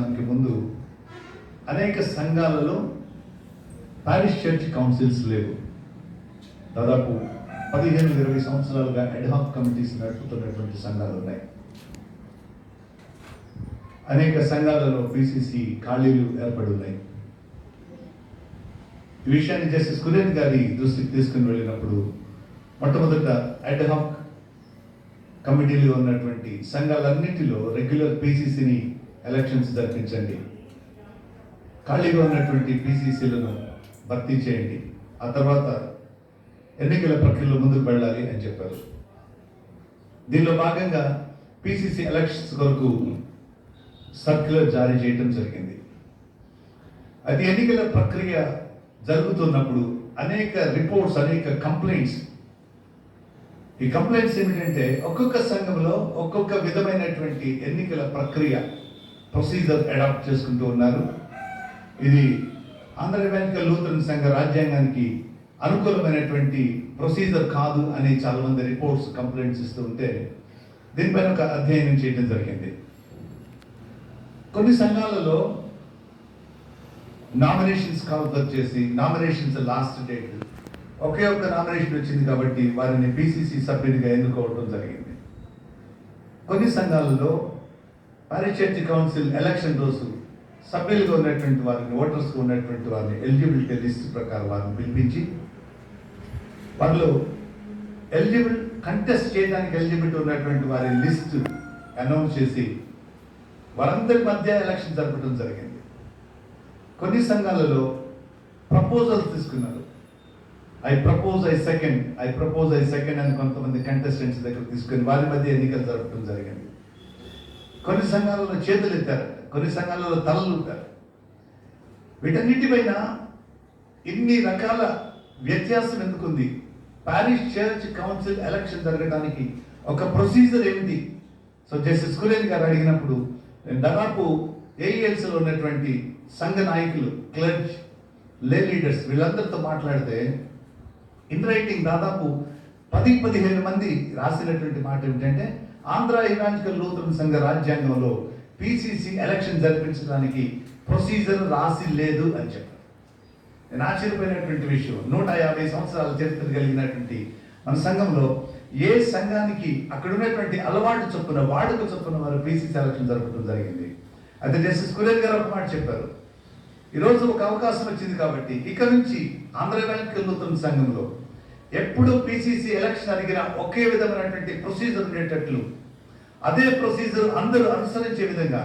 దానికి ముందు అనేక సంఘాలలో పారిష్ చర్చ్ కౌన్సిల్స్ లేవు. దాదాపు పదిహేను ఇరవై సంవత్సరాలుగా అడ్హాక్ కమిటీస్ నడుపుతున్నటువంటి సంఘాలు ఉన్నాయి. అనేక సంఘాలలో పిసిసి ఖాళీలు ఏర్పడి ఉన్నాయి. ఈ విషయాన్ని జస్టిస్ కురేన్ గారి దృష్టికి తీసుకుని వెళ్ళినప్పుడు మొట్టమొదట అడ్హాక్ కమిటీలో ఉన్నటువంటి సంఘాలన్నింటిలో రెగ్యులర్ పీసీసీని ఎలక్షన్స్ జరిపించండి. ఖాళీగా ఉన్నటువంటి పిసిసిలను భర్తీ చేయండి. ఆ తర్వాత ఎన్నికల ప్రక్రియలో ముందుకు వెళ్ళాలి అని చెప్పారు. దీనిలో భాగంగా పిసిసి ఎలక్షన్స్ కొరకు సర్క్యులర్ జారీ చేయడం జరిగింది. అది ఎన్నికల ప్రక్రియ జరుగుతున్నప్పుడు అనేక రిపోర్ట్స్ అనేక కంప్లైంట్స్ ఈ కంప్లైంట్స్ ఏమిటంటే ఒక్కొక్క సంఘంలో ఒక్కొక్క విధమైనటువంటి ఎన్నికల ప్రక్రియ ప్రొసీజర్ అడాప్ట్ చేసుకుంటూ ఉన్నారు. ఇది ఆంధ్ర బ్యాంక్ లూథరన్ సంఘ రాజ్యాంగానికి అనుకూలమైనటువంటి ప్రొసీజర్ కాదు అని చాలామంది రిపోర్ట్స్ కంప్లైంట్స్ ఇస్తూ ఉంటే దీనిపైన ఒక అధ్యయనం చేయడం జరిగింది. కొన్ని సంఘాలలో నామినేషన్స్ కౌంటర్ చేసి నామినేషన్స్ లాస్ట్ డేట్ ఒకే ఒక్క నామినేషన్ వచ్చింది కాబట్టి వారిని బీసీసీ సభ్యునిగా ఎన్నుకోవడం జరిగింది. కొన్ని సంఘాలలో పారిచర్చి కౌన్సిల్ ఎలక్షన్ రోజు సభ్యులుగా ఉన్నటువంటి వారిని ఓటర్స్గా ఉన్నటువంటి వారిని ఎలిజిబిలిటీ లిస్ట్ ప్రకారం వారిని పిలిపించి వారిలో ఎలిజిబుల్ కంటెస్ట్ చేయడానికి ఎలిజిబిలిటీ ఉన్నటువంటి వారి లిస్ట్ అనౌన్స్ చేసి వారందరి మధ్య ఎలక్షన్ జరపడం జరిగింది. కొన్ని సంఘాలలో ప్రపోజల్స్ తీసుకున్నారు. I propose I second I propose I second అని కొంతమంది కంటెస్టెంట్స్ దగ్గర తీసుకొని వారి మధ్య ఎన్నికలు జరపడం జరిగింది. కొన్ని సంఘాలలో చేతులు ఎత్తారు కొన్ని సంఘాలలో తలలు ఉంటారు. వీటన్నిటిపైన ఇన్ని రకాల వ్యత్యాసం ఎందుకుంది? ప్యారిస్ చర్చ్ కౌన్సిల్ ఎలక్షన్ జరగడానికి ఒక ప్రొసీజర్ ఏమిటి? సో జస్టిస్ కురేన్ గారు అడిగినప్పుడు నేను దాదాపు ఏఈఎల్స్లో ఉన్నటువంటి సంఘ నాయకులు క్లర్జ్ లే లీడర్స్ వీళ్ళందరితో మాట్లాడితే ఇన్ రైటింగ్ దాదాపు పది పదిహేను మంది రాసినటువంటి మాట ఏమిటంటే ఆంధ్ర ఇవాంజికల్ లూథరన్ సంఘ రాజ్యాంగంలో పిసిసి ఎలక్షన్ జరిపించడానికి ప్రొసీజర్ రాసి లేదు అని చెప్పారు. నేను ఆశ్చర్యపోయినటువంటి విషయం నూట యాభై సంవత్సరాల చరిత్ర కలిగినటువంటి మన సంఘంలో ఏ సంఘానికి అక్కడ ఉన్నటువంటి అలవాటు చొప్పున వాడుక చొప్పున వారు పిసిసి ఎలక్షన్ జరపడం జరిగింది. అయితే జస్టిస్ కురేన్ గారు ఒక మాట చెప్పారు. ఈరోజు ఒక అవకాశం వచ్చింది కాబట్టి ఇక నుంచి ఆంధ్ర బ్యాంక్ సంఘంలో ఎప్పుడు పిసిసి ఎలక్షన్ అడిగినా ఒకే విధమైనటువంటి ప్రొసీజర్ ఉండేటట్లు. అదే ప్రొసీజర్ అందరూ అనుసరించే విధంగా.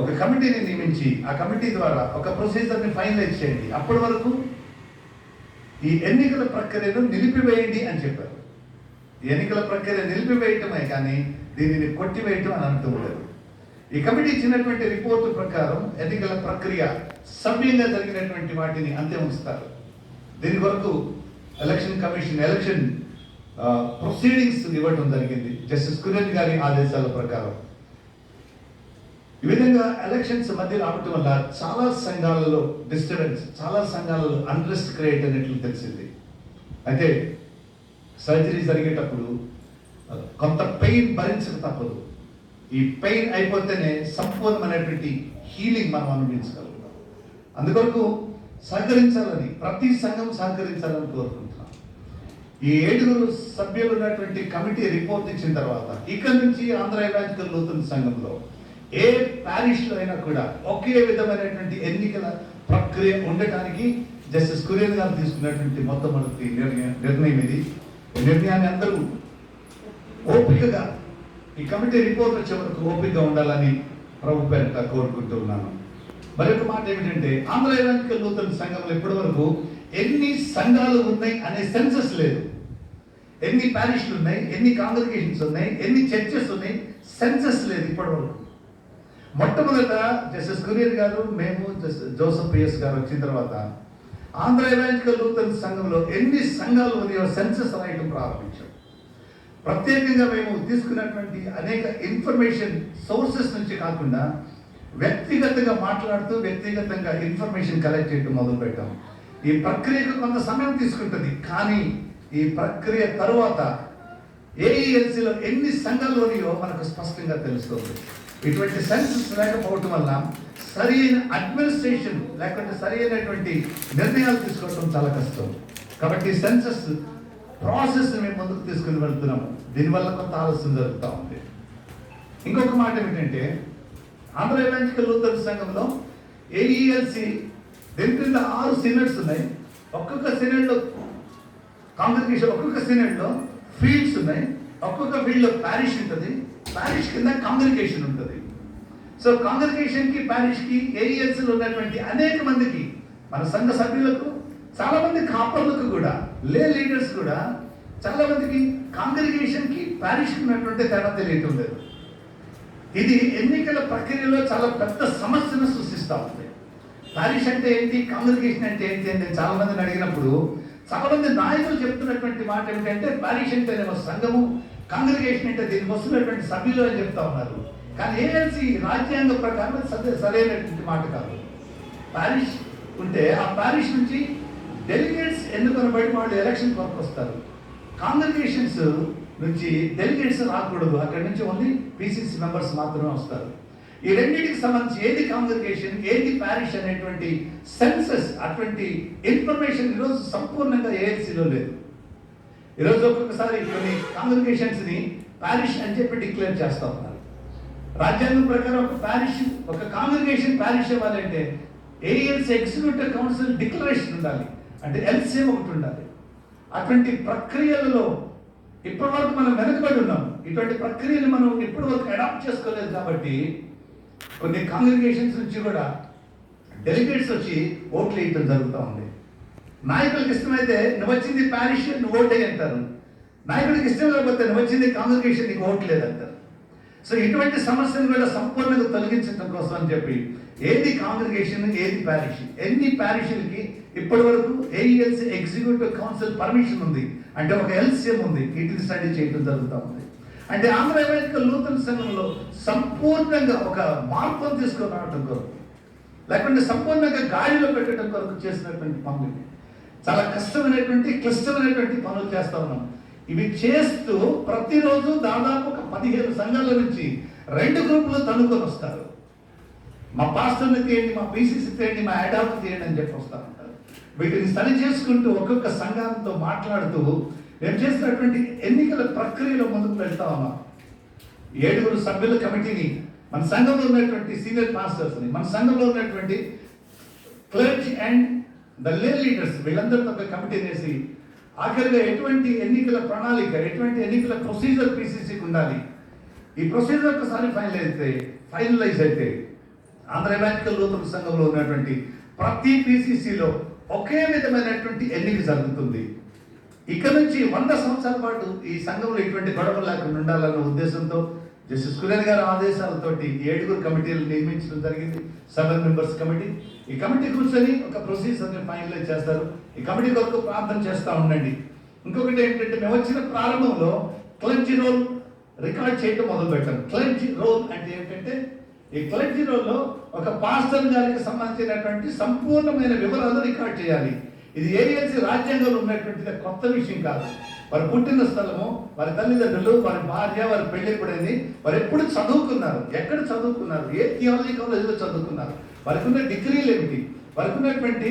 ఒక కమిటీని నియమించి ఆ కమిటీ ద్వారా ఒక ప్రొసీజర్ని ఫైనలైజ్ చేయండి. అప్పటి వరకు ఈ ఎన్నికల ప్రక్రియను నిలిపివేయండి అని చెప్పారు. ఎన్నికల ప్రక్రియ నిలిపివేయటమే కానీ దీనిని కొట్టివేయటం అని అంటూ ఉండదు. ఈ కమిటీ ఇచ్చినటువంటి రిపోర్టు ప్రకారం ఎన్నికల ప్రక్రియ సవ్యంగా జరిగినటువంటి వాటిని అంతే ఉంచుతారు. దీని వరకు ఎలక్షన్ కమిషన్ ఎలక్షన్ ప్రొసీడింగ్స్ ఇవ్వడం జరిగింది. జస్టిస్ కురేన్ గారి ఆదేశాల ప్రకారం. ఈ విధంగా ఎలక్షన్స్ మధ్య రావటం వల్ల చాలా సంఘాలలో డిస్టర్బెన్స్ చాలా సంఘాలలో అన్రెస్ట్ క్రియేట్ అయినట్లు తెలిసింది. అయితే సర్జరీ జరిగేటప్పుడు కొంత పెయిన్ భరించక తప్పదు. ఈ పెయిన్ అయిపోతేనే సంపూర్ణమైనటువంటి హీలింగ్ మనం అనుభవించగలుగుతాం. అందుకొరకు సహకరించాలని ప్రతి సంఘం సహకరించాలని కోరుకుంటున్నాం. ఈ ఏడుగురు సభ్యులు ఉన్నటువంటి కమిటీ రిపోర్ట్ ఇచ్చిన తర్వాత ఇక్కడి నుంచి ఆంధ్ర ఎవాంజికల్ నూతన సంఘంలో ఏ ప్యారిష్లో అయినా కూడా ఒకే విధమైనటువంటి ఎన్నికల ప్రక్రియ ఉండటానికి జస్టిస్ కురియన్ గారు తీసుకున్నటువంటి మొట్టమొదటి నిర్ణయం నిర్ణయం ఇది. నిర్ణయాన్ని అందరూ ఓపికగా ఈ కమిటీ రిపోర్ట్ వచ్చే వరకు ఓపికగా ఉండాలని ప్రభు పేరిట కోరుకుంటూ ఉన్నాను. మరొక మాట ఏమిటంటే ఆంధ్ర ఎవాంజికల్ నూతన సంఘంలో ఇప్పటి వరకు ఎన్ని సంఘాలు ఉన్నాయి అనే సెన్సస్ లేదు. ఎన్ని ప్యారిష్లు ఉన్నాయి ఎన్ని కాంగ్రిగేషన్స్ ఉన్నాయి ఎన్ని చర్చెస్ ఉన్నాయి సెన్సస్ లేదు ఇప్పటి వరకు మొట్టమొదట జస్టిస్ కురియర్ గారు మేము జస్ జోసఫ్ పిఎస్ గారు వచ్చిన తర్వాత ఆంధ్ర ఎవాంజికల్ నూతన సంఘంలో ఎన్ని సంఘాలు ఉన్నాయో సెన్సస్ రాయటం ప్రారంభించాం. ప్రత్యేకంగా మేము తీసుకున్నటువంటి అనేక ఇన్ఫర్మేషన్ సోర్సెస్ నుంచి కాకుండా వ్యక్తిగతంగా మాట్లాడుతూ వ్యక్తిగతంగా ఇన్ఫర్మేషన్ కలెక్ట్ చేయడం మొదలు పెట్టాం. ఈ ప్రక్రియకు కొంత సమయం తీసుకుంటుంది కానీ ఈ ప్రక్రియ తరువాత ఏఈఎల్సీలో ఎన్ని సంఘాల్లోనియో మనకు స్పష్టంగా తెలుస్తుంది. ఇటువంటి సెన్సెస్ లేకపోవటం వల్ల సరైన అడ్మినిస్ట్రేషన్ లేకుంటే సరైనటువంటి నిర్ణయాలు తీసుకోవడం చాలా కష్టం. కాబట్టి సెన్సెస్ ప్రాసెస్ మేము ముందుకు తీసుకుని వెళ్తున్నాము. దీనివల్ల కొంత ఆలస్యం జరుగుతూ ఉంది. ఇంకొక మాట ఏమిటంటే ఆంధ్ర ఎవాంజికల్ లూథర్ సంఘంలో ఏఈఎల్సి దీని క్రింద ఆరు సినెట్స్ ఉన్నాయి. ఒక్కొక్క సినెట్లో కాంగ్రిగేషన్ ఒక్కొక్క సినెట్లో ఫీల్డ్స్ ఉన్నాయి. ఒక్కొక్క ఫీల్డ్లో ప్యారిష్ ఉంటుంది. ప్యారిష్ కింద కాంగ్రిగేషన్ ఉంటుంది. సో కాంగ్రిగేషన్ ప్యారిష్కి ఏఈఎల్సీలో ఉన్నటువంటి అనేక మందికి మన సంఘ సభ్యులకు చాలామంది కాపర్లకు కూడా లే లీడర్స్ కూడా చాలామందికి మందికి ప్యారిష్కి ప్యారిష్ ఉన్నటువంటి తేడా తెలియటం లేదు. ఇది ఎన్నికల ప్రక్రియలో చాలా పెద్ద సమస్యను సృష్టిస్తూ ఉంది. పారిష్ అంటే ఏంటి? కమ్యూనికేషన్ అంటే ఏంటి అని నేను చాలా మందిని అడిగినప్పుడు చాలా మంది నాయకులు చెప్తున్నటువంటి మాట ఏమిటంటే పారిష్ అంటేనేమో సంఘము కాంగ్రిగేషన్ అంటే దీనికి వస్తున్నటువంటి సభ్యులు అని చెప్తా ఉన్నారు. కానీ ఏఎల్సి రాజ్యాంగ ప్రకారం సరే- సరైనటువంటి మాట కాదు. పారిష్ ఉంటే ఆ పారిష్ నుంచి డెలిగేట్స్ బయట వాళ్ళు ఎలక్షన్ వరకు వస్తారు కాంగ్రిగేషన్స్ నుంచి డెలిగేట్స్ రాకూడదు. అక్కడి నుంచి ఓన్లీ పీసీసీ మెంబర్స్ మాత్రమే వస్తారు. ఈ రెండింటికి సంబంధించి ఏది కాంగ్రిగేషన్ ఏది ప్యారిష్ అనేటువంటి సెన్సెస్ అటువంటి ఇన్ఫర్మేషన్ ఈరోజు సంపూర్ణంగా ఏఎల్సీలో లేదు. ఈరోజు ఒక్కొక్కసారి కొన్ని కాంగ్రిగేషన్స్ని ప్యారిష్ అని చెప్పి డిక్లేర్ చేస్తూ ఉన్నారు. రాజ్యాంగం ప్రకారం ఒక ప్యారిష్ ఒక కాంగ్రిగేషన్ ప్యారిష్ ఇవ్వాలంటే ఏఎల్సీ ఎగ్జిక్యూటివ్ కౌన్సిల్ డిక్లరేషన్ ఉండాలి. అంటే ఎల్సీఎం ఒకటి ఉండాలి. అటువంటి ప్రక్రియలలో ఇప్పటి వరకు మనం వెనకబడి ఉన్నాం. ఇటువంటి ప్రక్రియను మనం ఇప్పటివరకు అడాప్ట్ చేసుకోలేదు కాబట్టి కొన్ని కాంగ్రిగేషన్స్ నుంచి కూడా డెలిగేట్స్ వచ్చి ఓట్లు వేయటం జరుగుతూ ఉంది. నాయకులకు ఇష్టమైతే నువ్వు వచ్చింది ప్యారిష్ నువ్వు ఓటే అంటారు. నాయకుడికి ఇష్టం లేకపోతే నువ్వు వచ్చింది కాంగ్రిగేషన్ నీకు ఓట్లేదు అంటారు సో ఇటువంటి సమస్యను కూడా సంపూర్ణంగా తొలగించడం కోసం అని చెప్పి ఏది కాంగ్రిగేషన్ ఏది ప్యారిష్ ఎన్ని ప్యారిష్లకి ఇప్పటి వరకు ఏఈఎల్సీ ఎగ్జిక్యూటివ్ కౌన్సిల్ పర్మిషన్ ఉంది? అంటే ఒక ఎల్సీఎం ఉంది. వీటిని స్టడీ చేయడం జరుగుతూ ఉంది. అంటే ఆంధ్ర ఎవాంజికల్ నూతన సంఘంలో సంపూర్ణంగా ఒక మార్పును తీసుకొని రావడం కొరకు లేకుంటే సంపూర్ణంగా గాలిలో పెట్టడం కొరకు చేసినటువంటి పనులు. చాలా కష్టమైనటువంటి క్లిష్టమైనటువంటి పనులు చేస్తా ఉన్నాం. ఇవి చేస్తూ ప్రతిరోజు దాదాపు ఒక పదిహేను సంఘాల నుంచి రెండు గ్రూపులు తనుకొని వస్తారు. మా పాస్టర్ని తీయండి మా పీసీసీ తీయండి మా యాడాప్ తీయండి అని చెప్పి వస్తారు వీటిని సరి చేసుకుంటూ ఒక్కొక్క సంఘాలతో మాట్లాడుతూ మేము చేసినటువంటి ఎన్నికల ప్రక్రియలో ముందుకు వెళ్తా ఉన్నాం. ఏడుగురు సభ్యుల కమిటీని మన సంఘంలో ఉన్నటువంటి సీనియర్ పాస్టర్స్ని మన సంఘంలో ఉన్నటువంటి clergy and the lay leaders వీళ్ళందరితో ఒక కమిటీ వేసి ఆఖరిగా ఎటువంటి ఎన్నికల ప్రణాళిక ఎటువంటి ఎన్నికల ప్రొసీజర్ పీసీసీకి ఉండాలి? ఈ ప్రొసీజర్ ఒకసారి ఫైనల్ అయితే ఫైనలైజ్ అయితే ఆంధ్ర ఎవాంజికల్ నూతన సంఘంలో ఉన్నటువంటి ప్రతి పీసీసీలో ఒకే విధమైనటువంటి ఎన్నిక జరుగుతుంది. ఇక నుంచి వంద సంవత్సరాల పాటు ఈ సంఘంలో ఇటువంటి గొడవలు లేకుండా ఉండాలన్న ఉద్దేశంతో జస్టిస్ కురేన్ గారి ఆదేశాలతోటి ఏడుగురు కమిటీలు నియమించడం జరిగింది. సెవెన్ మెంబర్స్ కమిటీ ఈ కమిటీ కూర్చొని ఒక ప్రొసీజర్ని ఫైనలైజ్ చేస్తారు. ఈ కమిటీ కొరకు ప్రార్థన చేస్తూ ఉండండి. ఇంకొకటి ఏంటంటే మేము వచ్చిన ప్రారంభంలో క్లర్జీ రోల్ రికార్డ్ చేయడం మొదలు పెట్టాం. క్లర్జీ రోల్ అంటే ఏంటంటే ఈ క్లర్జీ రోల్లో ఒక పాస్టర్ గారికి సంబంధించినటువంటి సంపూర్ణమైన వివరాలు రికార్డ్ చేయాలి. ఇది ఏఎల్సీ రాజ్యాంగంలో ఉన్నటువంటి కొత్త విషయం కాదు. వారు పుట్టిన స్థలము వారి తల్లిదండ్రులు వారి భార్య వారి పెళ్ళి ఎప్పుడైంది? వారు ఎప్పుడు చదువుకున్నారు? ఎక్కడ చదువుకున్నారు? ఏ థియాలజీ కాలేజీలో చదువుకున్నారు? వారికి ఉన్న డిగ్రీలు ఏమిటి? వారికి ఉన్నటువంటి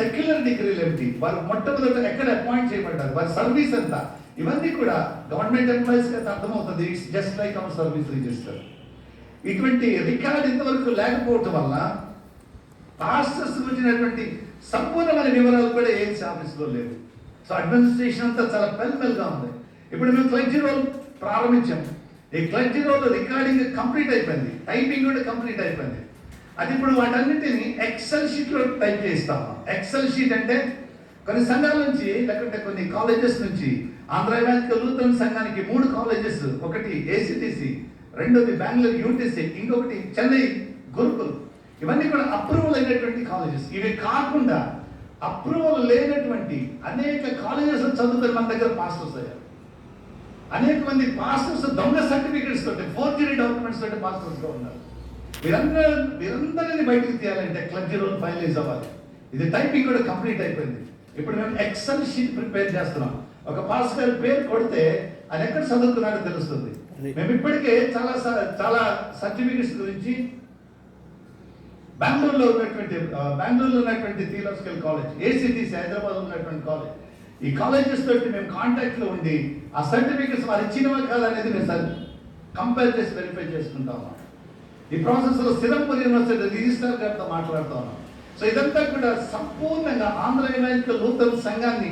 సెక్యులర్ డిగ్రీలు ఏమిటి? వారు మొట్టమొదట ఎక్కడ అపాయింట్ చేయబడ్డారు? వారి సర్వీస్ ఎంత? ఇవన్నీ కూడా గవర్నమెంట్ ఎంప్లాయీస్కి అర్థమవుతుంది. It's just like our service register ఇటువంటి రికార్డ్ ఇంతవరకు లేకపోవటం వల్ల పాస్టర్స్ గురించినటువంటి సంపూర్ణమైన వివరాలు కూడా ఏం ఆఫీస్లో లేవు. సో అడ్మినిస్ట్రేషన్ అంతా చాలా పెల్మెల్గా ఉంది. ఇప్పుడు మేము క్లర్జీ రోల్ ప్రారంభించాం. ఈ క్లర్జీ రోల్ రికార్డింగ్ కంప్లీట్ అయిపోయింది. టైపింగ్ కూడా కంప్లీట్ అయిపోయింది. అది ఇప్పుడు వాటన్నిటిని ఎక్సెల్ షీట్లో టైప్ చేస్తాము ఎక్సెల్ షీట్ అంటే కొన్ని సంఘాల నుంచి లేకుంటే కొన్ని కాలేజెస్ నుంచి ఆంధ్ర బ్యాంక్ లూథరన్ సంఘానికి మూడు కాలేజెస్ ఒకటి ఏసీటీసీ రెండోది బెంగళూరు యూటీసీ ఇంకొకటి చెన్నై గురుకుల్ ఇవన్నీ కూడా అప్రూవల్ అయినటువంటి కాలేజెస్ ఇవి కాకుండా అప్రూవల్ లేనటువంటి అనేక కాలేజెస్ చదువుకొని మన దగ్గర పాస్టర్స్ అయ్యారు అనేక మంది పాస్టర్స్ దొంగ సర్టిఫికెట్స్ తోటి ఫోర్జరీ డాక్యుమెంట్స్ తోటి పాస్టర్స్గా ఉన్నారు. వీరందరూ వీరందరిని బయటకు తీయాలంటే క్లర్జీ రోల్ ఫైనలైజ్ అవ్వాలి ఇది టైపింగ్ కూడా కంప్లీట్ అయిపోయింది. ఇప్పుడు మేము ఎక్సెల్ షీట్ ప్రిపేర్ చేస్తున్నాం. ఒక పాస్ గారి పేరు కొడితే ఆయన ఎక్కడ చదువుకున్నాడో తెలుస్తుంది. మేము ఇప్పటికే చాలా చాలా సర్టిఫికెట్స్ గురించి బెంగళూరులో ఉన్నటువంటి బెంగళూరులో ఉన్నటువంటి థియలాజికల్ కాలేజ్ ఏసీటీసీ హైదరాబాద్ ఉన్నటువంటి కాలేజ్ ఈ కాలేజెస్ తోటి మేము కాంటాక్ట్లో ఉండి ఆ సర్టిఫికేట్స్ వారు ఇచ్చినవా కాదనేది మేము సార్ కంపేర్ చేసి వెరిఫై చేసుకుంటా ఉన్నాం ఈ ప్రాసెస్లో స్థిరంపూర్ యూనివర్సిటీ రిజిస్ట్రార్ గారితో మాట్లాడుతా ఉన్నాం. సో ఇదంతా కూడా సంపూర్ణంగా ఆంధ్ర యునైటెడ్ నూతన సంఘాన్ని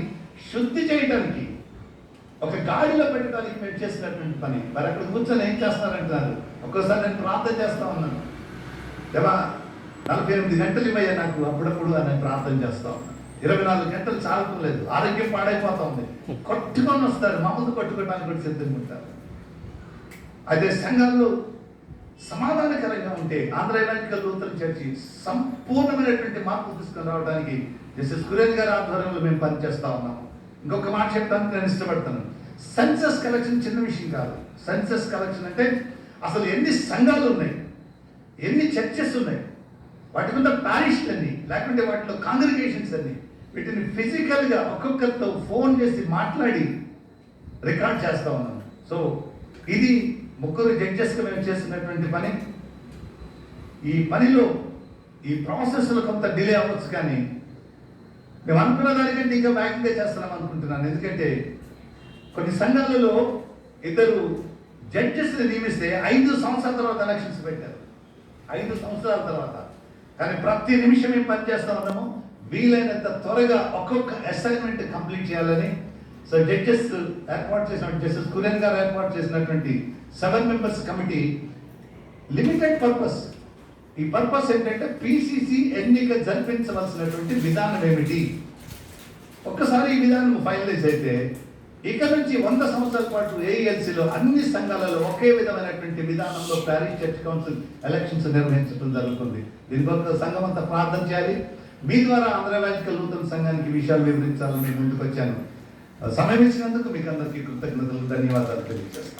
శుద్ధి చేయడానికి ఒక గాడిలో పెట్టడానికి మేము చేసినటువంటి పని. మరి అక్కడ కూర్చొని ఏం చేస్తారంటున్నారు? ఒక్కోసారి నేను ప్రార్థన చేస్తా ఉన్నాను. దేవా నలభై ఎనిమిది గంటలు ఇవ్వయ్యా నాకు అప్పుడప్పుడు అని ప్రార్థన చేస్తా ఉన్నాను ఇరవై నాలుగు గంటలు చాలట్లేదు. ఆరోగ్యం పాడైపోతా ఉంది. కొట్టుకొని వస్తారు మా ముందు కొట్టుకోవడానికి కూడా సిద్ధంగా ఉంటారు. అదే సంఘాల్లో సమాధానకరంగా ఉంటే ఆంధ్ర ఎలాంటికల్ నూతన చర్చి సంపూర్ణమైనటువంటి మార్పు తీసుకొని రావడానికి జస్టిస్ కురేన్ గారి ఆధ్వర్యంలో మేము పనిచేస్తా ఉన్నాము. ఇంకొక మాట చెప్పడానికి నేను ఇష్టపడతాను. సెన్సస్ కలెక్షన్ చిన్న విషయం కాదు. సెన్సస్ కలెక్షన్ అంటే అసలు ఎన్ని సంఘాలు ఉన్నాయి? ఎన్ని చర్చెస్ ఉన్నాయి? వాటి మీద ప్యారిష్లు అన్ని లేకుంటే వాటిలో కాంగ్రిగేషన్స్ అన్ని. వీటిని ఫిజికల్గా ఒక్కొక్కరితో ఫోన్ చేసి మాట్లాడి రికార్డ్ చేస్తా ఉన్నాను. సో ఇది ముగ్గురు జడ్జెస్గా మేము చేస్తున్నటువంటి పని. ఈ పనిలో ఈ ప్రాసెస్లో కొంత డిలే అవ్వచ్చు కానీ మేము అనుకున్న దానికంటే ఇంకా వేగంగా చేస్తున్నాం అనుకుంటున్నాను. ఎందుకంటే కొన్ని సంఘాలలో ఇద్దరు జడ్జెస్ని నియమిస్తే ఐదు సంవత్సరాల తర్వాత ఎలక్షన్స్ పెట్టారు. ఐదు సంవత్సరాల తర్వాత. కానీ ప్రతి నిమిషం మేము పనిచేస్తా ఉన్నాము వీలైనంత త్వరగా ఒక్కొక్క అసైన్మెంట్ కంప్లీట్ చేయాలని. సో జడ్జెస్ ఏర్పాటు చేసిన జస్టిస్ కురేన్ గారు ఏర్పాటు చేసినటువంటి seven members committee limited purpose ఈ పర్పస్ ఏంటంటే పిసిసి ఎన్నిక జరిపించవలసినటువంటి విధానం ఏమిటి? ఒక్కసారి ఈ విధానం ఫైనలైజ్ అయితే ఇక నుంచి వంద సంవత్సరాల పాటు ఏఎల్సీలో అన్ని సంఘాలలో ఒకే విధమైనటువంటి విధానంలో ప్యారిస్ చర్చ్ కౌన్సిల్ ఎలక్షన్స్ నిర్వహించడం జరుగుతుంది. దీని కొరకు సంఘం అంతా ప్రార్థన చేయాలి. మీ ద్వారా ఆంధ్రవాజికల్ నూతన సంఘానికి విషయాలు వివరించాలని నేను ముందుకు వచ్చాను. సమయం ఇచ్చినందుకు మీకు అందరికీ కృతజ్ఞతలు ధన్యవాదాలు తెలియజేస్తాను